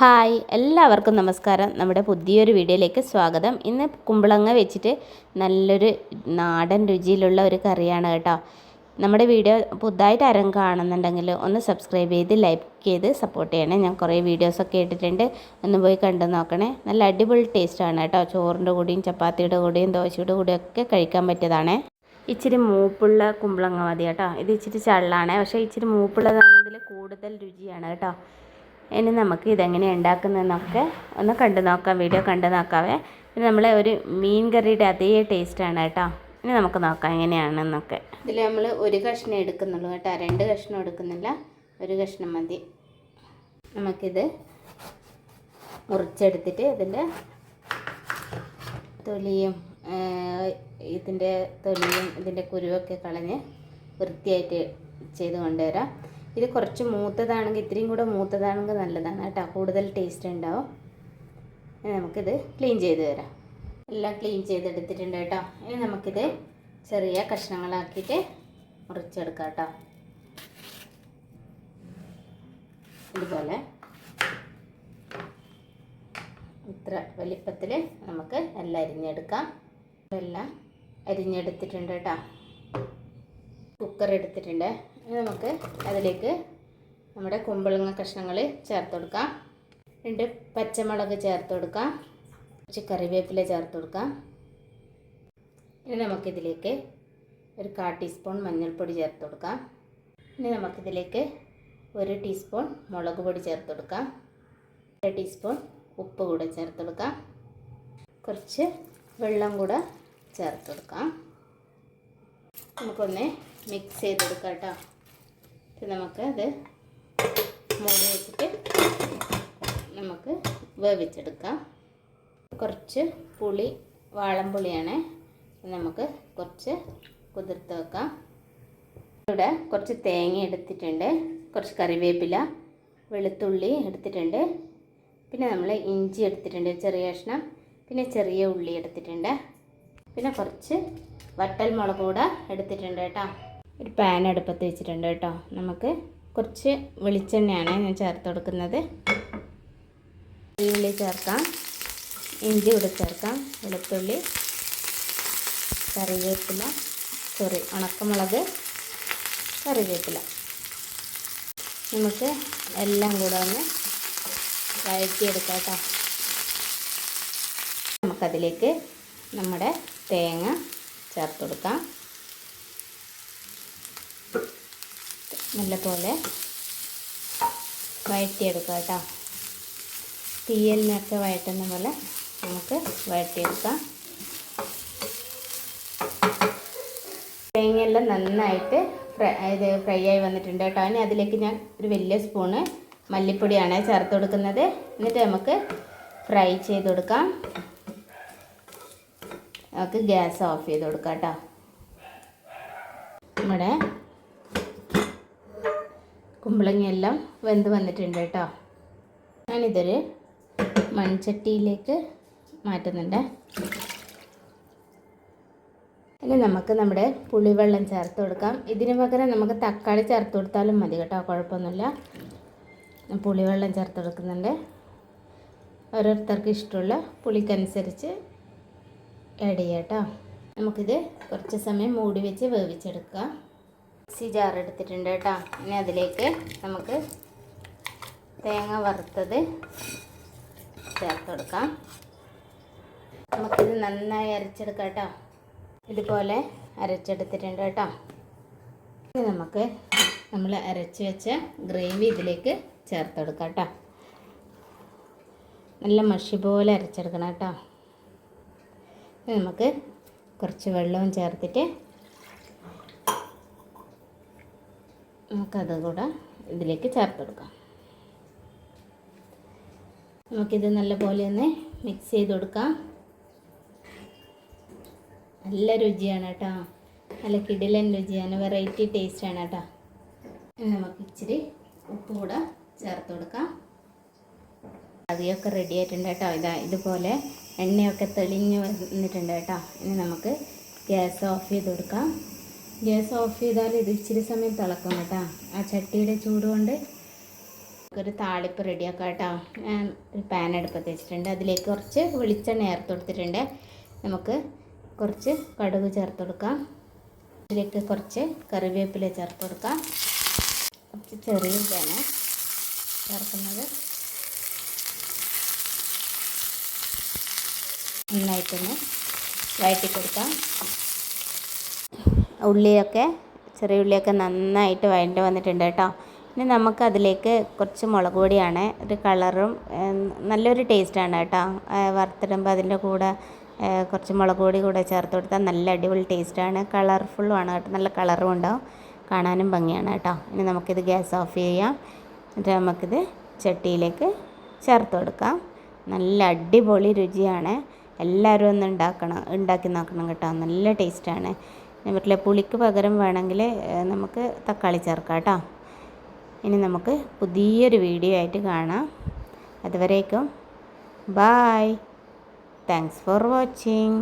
Hi എല്ലാവർക്കും നമസ്കാരം. നമ്മുടെ പുതിയൊരു വീഡിയോയിലേക്ക് സ്വാഗതം. ഇന്ന് കുമ്പളങ്ങ വെച്ചിട്ട് നല്ലൊരു നാടൻ രുചിയിലുള്ള ഒരു കറിയാണ് കേട്ടോ. നമ്മുടെ വീഡിയോ പുതുതായിട്ട് ആരും കാണുന്നുണ്ടെങ്കിൽ ഒന്ന് സബ്സ്ക്രൈബ് ചെയ്ത് ലൈക്ക് ചെയ്ത് സപ്പോർട്ട് ചെയ്യണേ. ഞാൻ കുറേ വീഡിയോസൊക്കെ ഇട്ടിട്ടുണ്ട് ഒന്ന് പോയി കണ്ടു നോക്കണേ. നല്ല അടിപൊളി ടേസ്റ്റാണ് കേട്ടോ. ചോറിന്റെ കൂടിയും ചപ്പാത്തിയുടെ കൂടിയും ദോശയുടെ കൂടിയും ഒക്കെ കഴിക്കാൻ പറ്റിയതാണേ. ഇച്ചിരി മൂപ്പുള്ള കുമ്പളങ്ങ മതി കേട്ടോ. ഇത് ഇച്ചിരി ചള്ളാണ്. പക്ഷേ ഇച്ചിരി മൂപ്പുള്ളതാണെങ്കിൽ കൂടുതൽ രുചിയാണ് കേട്ടോ. ഇനി നമുക്ക് ഇതെങ്ങനെ ഉണ്ടാക്കുന്നതെന്നൊക്കെ ഒന്ന് കണ്ടു നോക്കാം വീഡിയോ കണ്ടു നോക്കാവേ. ഇത് നമ്മളെ ഒരു മീൻ കറിയുടെ അതേ ടേസ്റ്റാണ് കേട്ടോ. ഇനി നമുക്ക് നോക്കാം എങ്ങനെയാണെന്നൊക്കെ. ഇതിൽ നമ്മൾ ഒരു കഷ്ണം എടുക്കുന്നുള്ളൂ കേട്ടോ. രണ്ട് കഷ്ണം എടുക്കുന്നില്ല. ഒരു കഷ്ണം മതി. നമുക്കിത് മുറിച്ചെടുത്തിട്ട് ഇതിന്റെ തൊലിയും ഇതിന്റെ തൊലിയും ഇതിന്റെ കുരുവൊക്കെ കളഞ്ഞ് വൃത്തിയായിട്ട് ചെയ്ത് കൊണ്ടുവരാം. ഇത് കുറച്ച് മൂത്തതാണെങ്കിൽ ഇത്രയും കൂടെ മൂത്തതാണെങ്കിൽ നല്ലതാണ് കേട്ടോ. കൂടുതൽ ടേസ്റ്റ് ഉണ്ടാവും. ഇനി നമുക്കിത് ക്ലീൻ ചെയ്ത് തരാം. എല്ലാം ക്ലീൻ ചെയ്തെടുത്തിട്ടുണ്ട് കേട്ടോ. ഇനി നമുക്കിത് ചെറിയ കഷ്ണങ്ങളാക്കിയിട്ട് മുറിച്ചെടുക്കാം കേട്ടോ. ഇതുപോലെ ഇത്ര വലിപ്പത്തിൽ നമുക്ക് എല്ലാം അരിഞ്ഞെടുക്കാം. എല്ലാം അരിഞ്ഞെടുത്തിട്ടുണ്ട് കേട്ടോ. കുക്കർ എടുത്തിട്ടുണ്ട്. ഇനി നമുക്ക് അതിലേക്ക് നമ്മുടെ കുമ്പളങ്ങ കഷ്ണങ്ങൾ ചേർത്ത് കൊടുക്കാം. രണ്ട് പച്ചമുളക് ചേർത്ത് കൊടുക്കാം. കുറച്ച് കറിവേപ്പില ചേർത്ത് കൊടുക്കാം. ഇനി നമുക്കിതിലേക്ക് ഒരു കാ ടീസ്പൂൺ മഞ്ഞൾപ്പൊടി ചേർത്ത് കൊടുക്കാം. ഇനി നമുക്കിതിലേക്ക് ഒരു ടീസ്പൂൺ മുളക് പൊടി ചേർത്ത് കൊടുക്കാം. ഒരു ടീസ്പൂൺ ഉപ്പ് കൂടെ ചേർത്ത് കൊടുക്കാം. കുറച്ച് വെള്ളം കൂടെ ചേർത്ത് കൊടുക്കാം. നമുക്കൊന്ന് മിക്സ് ചെയ്തെടുക്കാം കേട്ടോ. നമുക്ക് അത് മൂടി വെച്ചിട്ട് നമുക്ക് വേവിച്ചെടുക്കാം. കുറച്ച് പുളി വാളംപുളിയാണ് നമുക്ക് കുറച്ച് കുതിർത്ത് വെക്കാം. ഇവിടെ കുറച്ച് തേങ്ങ എടുത്തിട്ടുണ്ട്. കുറച്ച് കറിവേപ്പില വെളുത്തുള്ളി എടുത്തിട്ടുണ്ട്. പിന്നെ നമ്മൾ ഇഞ്ചി എടുത്തിട്ടുണ്ട് ചെറിയ കഷ്ണം. പിന്നെ ചെറിയ ഉള്ളി എടുത്തിട്ടുണ്ട്. പിന്നെ കുറച്ച് വട്ടൽ മുളക് കൂടെ എടുത്തിട്ടുണ്ട് കേട്ടോ. ഒരു പാൻ അടുപ്പത്ത് വെച്ചിട്ടുണ്ട് കേട്ടോ. നമുക്ക് കുറച്ച് വെളിച്ചെണ്ണയാണ് ഞാൻ ചേർത്ത് കൊടുക്കുന്നത്. ഉള്ളി ചേർക്കാം. ഇഞ്ചി കൂടെ ചേർക്കാം. വെളുത്തുള്ളി കറിവേപ്പില സോറി ഉണക്കമുളക് കറിവേപ്പില. നമുക്ക് എല്ലാം കൂടെ ഒന്ന് വഴറ്റിയെടുക്കാം കേട്ടോ. നമുക്കതിലേക്ക് നമ്മുടെ തേങ്ങ ചേർത്ത് കൊടുക്കാം. നല്ലപോലെ വഴറ്റിയെടുക്കുക കേട്ടോ. തീയലിനൊക്കെ വഴറ്റുന്ന പോലെ നമുക്ക് വഴറ്റിയെടുക്കാം. തേങ്ങയെല്ലാം നന്നായിട്ട് ഫ്രൈ ഇത് ഫ്രൈ ആയി വന്നിട്ടുണ്ട് കേട്ടോ. ഇനി അതിലേക്ക് ഞാൻ ഒരു വലിയ സ്പൂണ് മല്ലിപ്പൊടിയാണ് ചേർത്ത് കൊടുക്കുന്നത്. എന്നിട്ട് നമുക്ക് ഫ്രൈ ചെയ്ത് കൊടുക്കാം. നമുക്ക് ഗ്യാസ് ഓഫ് ചെയ്ത് കൊടുക്കാം കേട്ടോ. നമ്മുടെ കുമ്പളങ്ങയെല്ലാം വെന്ത് വന്നിട്ടുണ്ട് കേട്ടോ. ഞാനിതൊരു മൺചട്ടിയിലേക്ക് മാറ്റുന്നുണ്ട്. ഇനി നമുക്ക് നമ്മുടെ പുളിവെള്ളം ചേർത്ത് കൊടുക്കാം. ഇതിന് പകരം നമുക്ക് തക്കാളി ചേർത്ത് കൊടുത്താലും മതി കേട്ടോ കുഴപ്പമൊന്നുമില്ല. പുളിവെള്ളം ചേർത്ത് കൊടുക്കുന്നുണ്ട്. ഓരോരുത്തർക്ക് ഇഷ്ടമുള്ള പുളിക്കനുസരിച്ച് ആഡ് ചെയ്യാം കേട്ടോ. നമുക്കിത് കുറച്ച് സമയം മൂടി വെച്ച് വേവിച്ചെടുക്കാം. മിക്സി ജാർ എടുത്തിട്ടുണ്ട് കേട്ടോ. ഇനി അതിലേക്ക് നമുക്ക് തേങ്ങ വറുത്തത് ചേർത്ത് കൊടുക്കാം. നമുക്കിത് നന്നായി അരച്ചെടുക്കാം കേട്ടോ. ഇതുപോലെ അരച്ചെടുത്തിട്ടുണ്ട് കേട്ടോ. ഇനി നമുക്ക് നമ്മൾ അരച്ച് വെച്ച ഗ്രേവി ഇതിലേക്ക് ചേർത്ത് കൊടുക്കാം കേട്ടോ. നല്ല മഷി പോലെ അരച്ചെടുക്കണം കേട്ടോ. നമുക്ക് കുറച്ച് വെള്ളവും ചേർത്തിട്ട് നമുക്കത് കൂടെ ഇതിലേക്ക് ചേർത്ത് കൊടുക്കാം. നമുക്കിത് നല്ലപോലെ ഒന്ന് മിക്സ് ചെയ്ത് കൊടുക്കാം. നല്ല രുചിയാണ് കേട്ടോ. നല്ല കിടിലൻ രുചിയാണ് വെറൈറ്റി ടേസ്റ്റാണ് കേട്ടോ. നമുക്ക് ഇച്ചിരി ഉപ്പ് കൂടെ ചേർത്ത് കൊടുക്കാം. അവിയൊക്കെ റെഡി ആയിട്ടുണ്ട് കേട്ടോ. ഇതാ ഇതുപോലെ എണ്ണയൊക്കെ തെളിഞ്ഞ് വന്നിട്ടുണ്ട് കേട്ടോ. ഇനി നമുക്ക് ഗ്യാസ് ഓഫ് ചെയ്ത് കൊടുക്കാം. ഗ്യാസ് ഓഫ് ചെയ്താൽ ഇത് ഇച്ചിരി സമയം തിളക്കും കേട്ടോ. ആ ചട്ടിയുടെ ചൂട് കൊണ്ട് ഒരു താളിപ്പ് റെഡിയാക്കാം കേട്ടോ. ഞാൻ ഒരു പാൻ അടുപ്പത്ത് വെച്ചിട്ടുണ്ട്. അതിലേക്ക് കുറച്ച് വെളിച്ചെണ്ണ ചേർത്ത് കൊടുത്തിട്ടുണ്ട്. നമുക്ക് കുറച്ച് കടുക് ചേർത്ത് കൊടുക്കാം. ഇതിലേക്ക് കുറച്ച് കറിവേപ്പില ചേർത്ത് കൊടുക്കാം. കുറച്ച് ചെറിയ ഉള്ളിയാണ് ചേർക്കുന്നത്. നന്നായിട്ടൊന്ന് വഴറ്റി കൊടുക്കാം. ഉള്ളിയൊക്കെ ചെറിയ ഉള്ളിയൊക്കെ നന്നായിട്ട് വഴണ്ട് വന്നിട്ടുണ്ട് കേട്ടോ. ഇനി നമുക്ക് അതിലേക്ക് കുറച്ച് മുളക് പൊടിയാണ് ഒരു കളറും നല്ലൊരു ടേസ്റ്റാണ് കേട്ടോ. വറുത്തിടുമ്പോൾ അതിന്റെ കൂടെ കുറച്ച് മുളക് പൊടി കൂടെ ചേർത്ത് കൊടുത്താൽ നല്ല അടിപൊളി ടേസ്റ്റാണ് കളർഫുള്ളും ആണ് കേട്ടോ. നല്ല കളറും ഉണ്ടാവും. കാണാനും ഭംഗിയാണ് കേട്ടോ. ഇനി നമുക്കിത് ഗ്യാസ് ഓഫ് ചെയ്യാം. എന്നിട്ട് നമുക്കിത് ചട്ടിയിലേക്ക് ചേർത്ത് കൊടുക്കാം. നല്ല അടിപൊളി രുചിയാണ്. എല്ലാവരും ഒന്ന് ഉണ്ടാക്കണം ഉണ്ടാക്കി നോക്കണം കേട്ടോ. നല്ല ടേസ്റ്റാണ് വീട്ടിലെ പുളിക്ക് പകരം വേണമെങ്കിൽ നമുക്ക് തക്കാളി ചേർക്കാം കേട്ടോ. ഇനി നമുക്ക് പുതിയൊരു വീഡിയോ ആയിട്ട് കാണാം. അതുവരേക്കും ബായ് താങ്ക്സ് ഫോർ വാച്ചിങ്